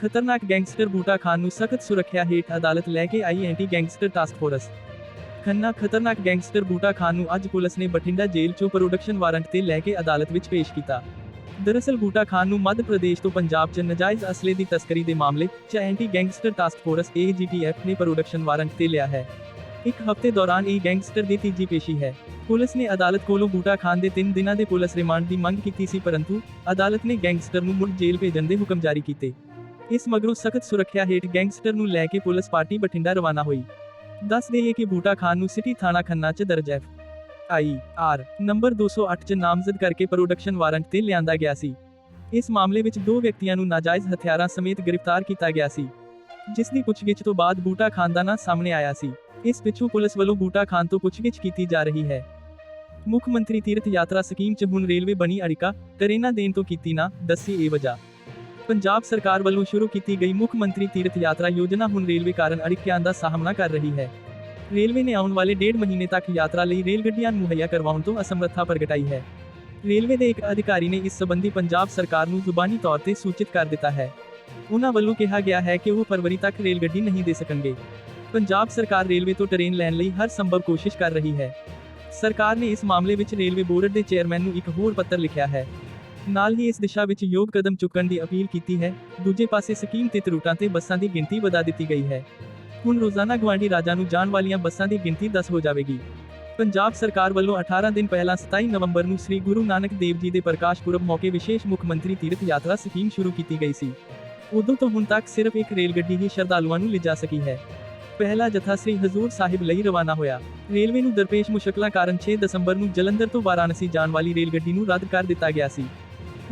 ਖਤਰਨਾਕ ਗੈਂਗਸਟਰ ਬੂਟਾ ਖਾਨ ਨੂੰ ਸਖਤ ਸੁਰੱਖਿਆ ਹੇਠ ਅਦਾਲਤ ਲੈ ਕੇ ਆਈ anti gangster task force. Khanna ਖਤਰਨਾਕ ਗੈਂਗਸਟਰ ਬੂਟਾ ਖਾਨ ਨੂੰ ਅੱਜ ਪੁਲਿਸ ਨੇ ਬਠਿੰਡਾ ਜੇਲ੍ਹ 'ਚੋਂ ਪ੍ਰੋਡਕਸ਼ਨ ਵਾਰੰਟ ਤੇ ਲੈ ਕੇ ਅਦਾਲਤ ਵਿੱਚ ਪੇਸ਼ ਕੀਤਾ। ਦਰਅਸਲ ਬੂਟਾ ਖਾਨ ਨੂੰ ਮੱਧ ਪ੍ਰਦੇਸ਼ ਤੋਂ ਪੰਜਾਬ 'ਚ ਨਜਾਇਜ਼ ਅਸਲੇ ਦੀ ਤਸਕਰੀ ਦੇ ਮਾਮਲੇ 'ਚ anti gangster task force AGTF ਨੇ ਪ੍ਰੋਡਕਸ਼ਨ ਵਾਰੰਟ ਤੇ ਲਿਆ ਹੈ। ਇੱਕ ਹਫ਼ਤੇ ਦੌਰਾਨ ਇਹ ਗੈਂਗਸਟਰ ਦੀ ਤੀਜੀ ਪੇਸ਼ੀ ਹੈ। ਪੁਲਿਸ ਨੇ ਅਦਾਲਤ ਕੋਲੋਂ ਬੂਟਾ ਖਾਨ ਦੇ 3 ਦਿਨਾਂ ਦੇ ਪੁਲਿਸ ਰਿਮਾਂਡ ਦੀ ਮੰਗ ਕੀਤੀ ਸੀ, ਪਰੰਤੂ ਅਦਾਲਤ ਨੇ ਗੈਂਗਸਟਰ ਨੂੰ ਮੁੜ ਜੇਲ੍ਹ ਭੇਜਣ ਦੇ ਹੁਕਮ ਜਾਰੀ ਕੀਤੇ। ਇਸ ਮਗਰੋਂ ਸਖਤ ਸੁਰੱਖਿਆ ਹੇਠ ਗੈਂਗਸਟਰ ਨੂੰ ਲੈ ਕੇ ਪੁਲਿਸ ਪਾਰਟੀ ਬਠਿੰਡਾ ਰਵਾਨਾ ਹੋਈ। ਦੱਸ ਦੇਈਏ ਕਿ ਬੂਟਾ ਖਾਨ ਨੂੰ ਸਿਟੀ ਥਾਣਾ ਖੰਨਾ 'ਚ ਦਰਜ ਐਫ ਆਈ ਆਰ ਨੰਬਰ 208 'ਚ ਨਾਮਜ਼ਦ ਕਰਕੇ ਪ੍ਰੋਡਕਸ਼ਨ ਵਾਰੰਟ ਤੇ ਲਿਆਂਦਾ ਗਿਆ ਸੀ। ਇਸ ਮਾਮਲੇ ਵਿੱਚ ਦੋ ਵਿਅਕਤੀਆਂ ਨੂੰ ਨਾਜਾਇਜ਼ ਹਥਿਆਰਾਂ ਸਮੇਤ ਗ੍ਰਿਫਤਾਰ ਕੀਤਾ ਗਿਆ ਸੀ। ਜਿਸ ਦੀ ਪੁੱਛਗਿੱਛ ਤੋਂ ਬਾਅਦ ਬੂਟਾ ਖਾਨ ਦਾ ਨਾਂ ਸਾਹਮਣੇ ਆਇਆ ਸੀ। ਇਸ ਪਿੱਛੋਂ ਪੁਲਿਸ ਵੱਲੋਂ ਬੂਟਾ ਖਾਨ ਤੋਂ ਪੁੱਛਗਿੱਛ ਕੀਤੀ ਜਾ ਰਹੀ ਹੈ। ਮੁੱਖ ਮੰਤਰੀ ਤੀਰਥ ਯਾਤਰਾ ਸਕੀਮ 'ਚ ਹੁਣ ਰੇਲਵੇ ਬਣੀ ਅੜਿਕਾ ਟਰੇਨਾਂ ਦੇਣ ਤੋਂ ਕੀਤੀ ਨਾ, ਦੱਸੀ ਇਹ ਵਜ੍ਹਾ। ਪੰਜਾਬ ਸਰਕਾਰ ਵੱਲੋਂ ਸ਼ੁਰੂ ਕੀਤੀ ਗਈ ਮੁੱਖ ਮੰਤਰੀ ਤੀਰਥ ਯਾਤਰਾ ਯੋਜਨਾ ਹੁਣ ਰੇਲਵੇ ਕਾਰਨ ਅੜਿੱਕਿਆਂ ਦਾ ਸਾਹਮਣਾ ਕਰ ਰਹੀ ਹੈ। ਰੇਲਵੇ ਨੇ ਆਉਣ ਵਾਲੇ ਡੇਢ ਮਹੀਨੇ ਤੱਕ ਯਾਤਰਾ ਲਈ ਰੇਲ ਗੱਡੀਆਂ ਮੁਹੱਈਆ ਕਰਵਾਉਣ ਤੋਂ ਅਸਮਰੱਥਾ ਪ੍ਰਗਟਾਈ ਹੈ। ਰੇਲਵੇ ਦੇ ਇੱਕ ਅਧਿਕਾਰੀ ਨੇ ਇਸ ਸਬੰਧੀ ਪੰਜਾਬ ਸਰਕਾਰ ਨੂੰ ਜ਼ੁਬਾਨੀ ਤੌਰ ਤੇ ਸੂਚਿਤ ਕਰ ਦਿੱਤਾ ਹੈ। ਉਹਨਾਂ ਵੱਲੋਂ ਕਿਹਾ ਗਿਆ ਹੈ ਕਿ ਉਹ ਫਰਵਰੀ ਤੱਕ ਰੇਲ ਗੱਡੀ ਨਹੀਂ ਦੇ ਸਕਣਗੇ। ਪੰਜਾਬ ਸਰਕਾਰ ਰੇਲਵੇ ਤੋਂ ਟ੍ਰੇਨ ਲੈਣ ਲਈ ਹਰ ਸੰਭਵ ਕੋਸ਼ਿਸ਼ ਕਰ ਰਹੀ ਹੈ। ਸਰਕਾਰ ਨੇ ਇਸ ਮਾਮਲੇ ਵਿੱਚ ਰੇਲਵੇ ਬੋਰਡ ਦੇ ਚੇਅਰਮੈਨ ਨੂੰ ਇੱਕ ਹੋਰ ਪੱਤਰ ਲਿਖਿਆ ਹੈ। ਨਾਲ ਹੀ ਇਸ ਦਿਸ਼ਾ ਵਿੱਚ ਯੋਗ ਕਦਮ ਚੁੱਕਣ ਦੀ ਅਪੀਲ ਕੀਤੀ ਹੈ। ਦੂਜੇ ਪਾਸੇ ਸਕੀਮ ਤੇ ਰੂਟਾਂ ਤੇ ਬੱਸਾਂ ਦੀ ਗਿਣਤੀ ਵਧਾ ਦਿੱਤੀ ਗਈ ਹੈ। ਹੁਣ ਰੋਜ਼ਾਨਾ ਗਵਾਂਢੀ ਰਾਜਾਂ ਨੂੰ ਜਾਣ ਵਾਲੀਆਂ ਬੱਸਾਂ ਦੀ ਗਿਣਤੀ 10 ਹੋ ਜਾਵੇਗੀ। ਪੰਜਾਬ ਸਰਕਾਰ ਵੱਲੋਂ 18 ਦਿਨ ਪਹਿਲਾਂ 27 ਨਵੰਬਰ ਨੂੰ ਸ੍ਰੀ ਗੁਰੂ ਨਾਨਕ ਦੇਵ ਜੀ ਦੇ ਪ੍ਰਕਾਸ਼ ਪੁਰਬ ਮੌਕੇ ਵਿਸ਼ੇਸ਼ ਮੁੱਖ ਮੰਤਰੀ ਤੀਰਥ ਯਾਤਰਾ ਸਕੀਮ ਸ਼ੁਰੂ ਕੀਤੀ ਗਈ ਸੀ। ਉਦੋਂ ਤੋਂ ਹੁਣ ਤੱਕ ਸਿਰਫ ਇੱਕ ਰੇਲ ਗੱਡੀ ਹੀ ਸ਼ਰਧਾਲੂਆਂ ਨੂੰ ਲਿਜਾ ਸਕੀ ਹੈ। ਪਹਿਲਾ ਜਥਾ ਸ੍ਰੀ ਹਜ਼ੂਰ ਸਾਹਿਬ ਲਈ ਰਵਾਨਾ ਹੋਇਆ। ਰੇਲਵੇ ਨੂੰ ਦਰਪੇਸ਼ ਮੁਸ਼ਕਲਾਂ ਕਾਰਨ 6 ਦਸੰਬਰ ਨੂੰ ਜਲੰਧਰ ਤੋਂ ਵਾਰਾਣਸੀ ਜਾਣ ਵਾਲੀ ਰੇਲ ਗੱਡੀ ਨੂੰ ਰੱਦ ਕਰ ਦਿੱਤਾ ਗਿਆ ਸੀ।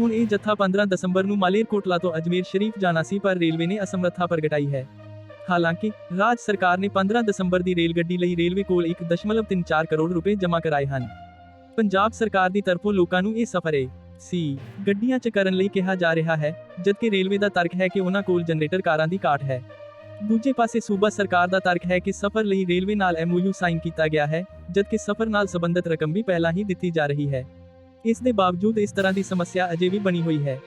ਹੁਣ ਇਹ ਜਥਾ 15 ਦਸੰਬਰ ਨੂੰ ਮਾਲੇਰਕੋਟਲਾ ਤੋਂ ਅਜਮੇਰ ਸ਼ਰੀਫ ਜਾਣਾ ਸੀ, ਪਰ ਰੇਲਵੇ ਨੇ ਅਸਮਰੱਥਾ ਪ੍ਰਗਟਾਈ ਹੈ। ਹਾਲਾਂਕਿ, ਰਾਜ ਸਰਕਾਰ ਨੇ 15 ਦਸੰਬਰ ਦੀ ਰੇਲ ਗੱਡੀ ਲਈ ਰੇਲਵੇ ਕੋਲ 1.34 ਕਰੋੜ ਰੁਪਏ ਜਮ੍ਹਾਂ ਕਰਾਏ ਹਨ। ਪੰਜਾਬ ਸਰਕਾਰ ਦੀ ਤਰਫੋਂ ਲੋਕਾਂ ਨੂੰ ਇਹ ਸਫ਼ਰ ਏ ਸੀ, ਗੱਡੀਆਂ 'ਚ ਕਰਨ ਲਈ ਕਿਹਾ ਜਾ ਰਿਹਾ ਹੈ, ਜਦਕਿ ਰੇਲਵੇ ਦਾ ਤਰਕ ਹੈ ਕਿ ਉਹਨਾਂ ਕੋਲ ਜਨਰੇਟਰ ਕਾਰਾਂ ਦੀ ਘਾਟ ਹੈ। ਦੂਜੇ ਪਾਸੇ ਸੂਬਾ ਸਰਕਾਰ ਦਾ ਤਰਕ ਹੈ ਕਿ ਸਫ਼ਰ ਲਈ ਰੇਲਵੇ ਨਾਲ ਐਮਓਯੂ ਸਾਈਨ ਕੀਤਾ ਗਿਆ ਹੈ, ਜਦਕਿ ਸਫ਼ਰ ਨਾਲ ਸੰਬੰਧਿਤ ਰਕਮ ਵੀ ਪਹਿਲਾਂ ਹੀ ਦਿੱਤੀ ਜਾ ਰਹੀ ਹੈ। ਇਸ ਦੇ ਬਾਵਜੂਦ ਇਸ ਤਰ੍ਹਾਂ ਦੀ ਸਮੱਸਿਆ ਅਜੇ ਵੀ ਬਣੀ ਹੋਈ ਹੈ।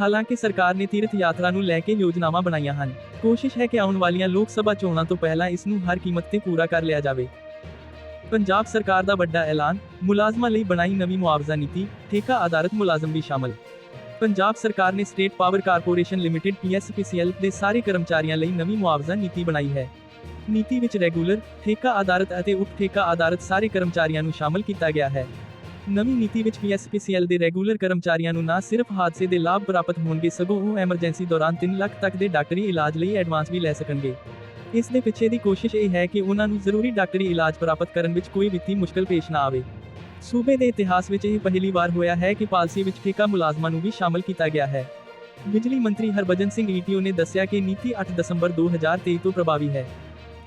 ਹਾਲਾਂਕਿ ਸਰਕਾਰ ਨੇ ਤੀਰਥ ਯਾਤਰਾ ਨੂੰ ਲੈ ਕੇ ਯੋਜਨਾਵਾਂ ਬਣਾਈਆਂ ਹਨ। ਕੋਸ਼ਿਸ਼ ਹੈ ਕਿ ਆਉਣ ਵਾਲੀਆਂ ਲੋਕ ਸਭਾ ਚੋਣਾਂ ਤੋਂ ਪਹਿਲਾਂ ਇਸ ਨੂੰ ਹਰ ਕੀਮਤ ਤੇ ਪੂਰਾ ਕਰ ਲਿਆ ਜਾਵੇ। ਪੰਜਾਬ ਸਰਕਾਰ ਦਾ ਵੱਡਾ ਐਲਾਨ, ਮੁਲਾਜ਼ਮਾਂ ਲਈ ਬਣਾਈ ਨਵੀਂ ਮੁਆਵਜ਼ਾ ਨੀਤੀ, ਠੇਕਾ ਆਧਾਰਿਤ ਮੁਲਾਜ਼ਮ ਵੀ ਸ਼ਾਮਲ। ਪੰਜਾਬ ਸਰਕਾਰ ਨੇ state power corporation limited PSPCL ਦੇ ਸਾਰੇ ਕਰਮਚਾਰੀਆਂ ਲਈ ਨਵੀਂ ਮੁਆਵਜ਼ਾ ਨੀਤੀ ਬਣਾਈ ਹੈ। ਨੀਤੀ ਵਿੱਚ ਰੈਗੂਲਰ, ਠੇਕਾ ਆਧਾਰਿਤ ਅਤੇ ਉਪ ਠੇਕਾ ਆਧਾਰਿਤ ਸਾਰੇ ਕਰਮਚਾਰੀਆਂ ਨੂੰ ਸ਼ਾਮਲ ਕੀਤਾ ਗਿਆ ਹੈ। ਨਵੀਂ ਨੀਤੀ ਵਿੱਚ PSPCL ਦੇ ਰੈਗੂਲਰ ਕਰਮਚਾਰੀਆਂ ਨੂੰ ਨਾ ਸਿਰਫ ਹਾਦਸੇ ਦੇ ਲਾਭ ਪ੍ਰਾਪਤ ਹੋਣਗੇ, ਸਗੋਂ ਉਹ ਐਮਰਜੈਂਸੀ ਦੌਰਾਨ 3 ਲੱਖ ਤੱਕ ਦੇ ਡਾਕਟਰੀ ਇਲਾਜ ਲਈ ਐਡਵਾਂਸ ਵੀ ਲੈ ਸਕਣਗੇ। ਇਸ ਦੇ ਪਿੱਛੇ ਦੀ ਕੋਸ਼ਿਸ਼ ਇਹ ਹੈ ਕਿ ਉਹਨਾਂ ਨੂੰ ਜ਼ਰੂਰੀ ਡਾਕਟਰੀ ਇਲਾਜ ਪ੍ਰਾਪਤ ਕਰਨ ਵਿੱਚ ਕੋਈ ਵਿੱਤੀ ਮੁਸ਼ਕਲ ਪੇਸ਼ ਨਾ ਆਵੇ। ਸੂਬੇ ਦੇ ਇਤਿਹਾਸ ਵਿੱਚ ਇਹ ਪਹਿਲੀ ਵਾਰ ਹੋਇਆ ਹੈ ਕਿ ਪਾਲਸੀ ਵਿੱਚ ਠੇਕਾ ਮੁਲਾਜ਼ਮਾਂ ਨੂੰ ਵੀ ਸ਼ਾਮਲ ਕੀਤਾ ਗਿਆ ਹੈ। ਬਿਜਲੀ ਮੰਤਰੀ ਹਰਭਜਨ ਸਿੰਘ ਈਟੀਓ ਨੇ ਦੱਸਿਆ ਕਿ ਨੀਤੀ 8 ਦਸੰਬਰ 2023 ਤੋਂ ਪ੍ਰਭਾਵੀ ਹੈ।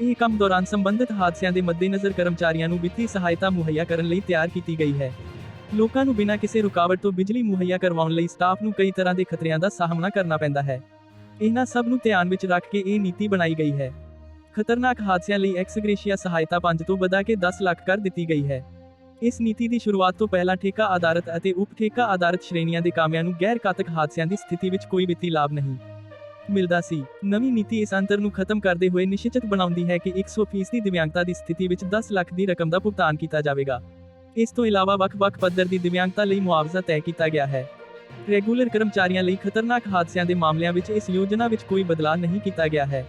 ਇਹ ਕੰਮ ਦੌਰਾਨ ਸੰਬੰਧਿਤ ਹਾਦਸਿਆਂ ਦੇ ਮੱਦੇਨਜ਼ਰ ਕਰਮਚਾਰੀਆਂ ਨੂੰ ਵਿੱਤੀ ਸਹਾਇਤਾ ਮੁਹੱਈਆ ਕਰਨ ਲਈ ਤਿਆਰ ਕੀਤੀ ਗਈ ਹੈ। ਲੋਕਾਂ ਨੂੰ ਬਿਨਾਂ ਕਿਸੇ ਰੁਕਾਵਟ ਤੋਂ ਬਿਜਲੀ ਮੁਹੱਈਆ ਕਰਵਾਉਣ ਲਈ ਸਟਾਫ ਨੂੰ ਕਈ ਤਰ੍ਹਾਂ ਦੇ ਖਤਰਿਆਂ ਦਾ ਸਾਹਮਣਾ ਕਰਨਾ ਪੈਂਦਾ ਹੈ। ਇਹਨਾਂ ਸਭ ਨੂੰ ਧਿਆਨ ਵਿੱਚ ਰੱਖ ਕੇ ਇਹ ਨੀਤੀ ਬਣਾਈ ਗਈ ਹੈ। ਖਤਰਨਾਕ ਹਾਦਸਿਆਂ ਲਈ ਐਕਸਗ੍ਰੇਸ਼ੀਆ ਸਹਾਇਤਾ 5 ਤੋਂ ਵਧਾ ਕੇ 10 ਲੱਖ ਕਰ ਦਿੱਤੀ ਗਈ ਹੈ। ਇਸ ਨੀਤੀ ਦੀ ਸ਼ੁਰੂਆਤ ਤੋਂ ਪਹਿਲਾਂ ਠੇਕਾ ਆਧਾਰਿਤ ਅਤੇ ਉਪ ਠੇਕਾ ਆਧਾਰਿਤ ਸ਼੍ਰੇਣੀਆਂ ਦੇ ਕਾਮਿਆਂ ਨੂੰ ਗੈਰ ਘਾਤਕ ਹਾਦਸਿਆਂ ਦੀ ਸਥਿਤੀ ਵਿੱਚ ਕੋਈ ਵਿੱਤੀ ਲਾਭ ਨਹੀਂ। ਮਿਲਦਾ ਸੀ। ਨਵੀਂ ਨੀਤੀ ਇਸ ਅੰਤਰ ਨੂੰ ਖਤਮ ਕਰਦੇ ਹੋਏ ਨਿਸ਼ਚਿਤ ਬਣਾਉਂਦੀ ਹੈ ਕਿ 100% ਦੀ ਦਿਵਿਆਂਗਤਾ ਦੀ ਸਥਿਤੀ ਵਿੱਚ 10 ਲੱਖ ਦੀ ਰਕਮ ਦਾ ਭੁਗਤਾਨ ਕੀਤਾ ਜਾਵੇਗਾ। ਇਸ ਤੋਂ ਇਲਾਵਾ ਵੱਖ-ਵੱਖ ਪੱਧਰ ਦੀ ਦਿਵਿਆਂਗਤਾ ਲਈ ਮੁਆਵਜ਼ਾ ਤੈਅ ਕੀਤਾ ਗਿਆ ਹੈ। ਰੈਗੂਲਰ ਕਰਮਚਾਰੀਆਂ ਲਈ ਖਤਰਨਾਕ ਹਾਦਸਿਆਂ ਦੇ ਮਾਮਲਿਆਂ ਵਿੱਚ ਇਸ ਯੋਜਨਾ ਵਿੱਚ ਕੋਈ ਬਦਲਾਅ ਨਹੀਂ ਕੀਤਾ ਗਿਆ ਹੈ।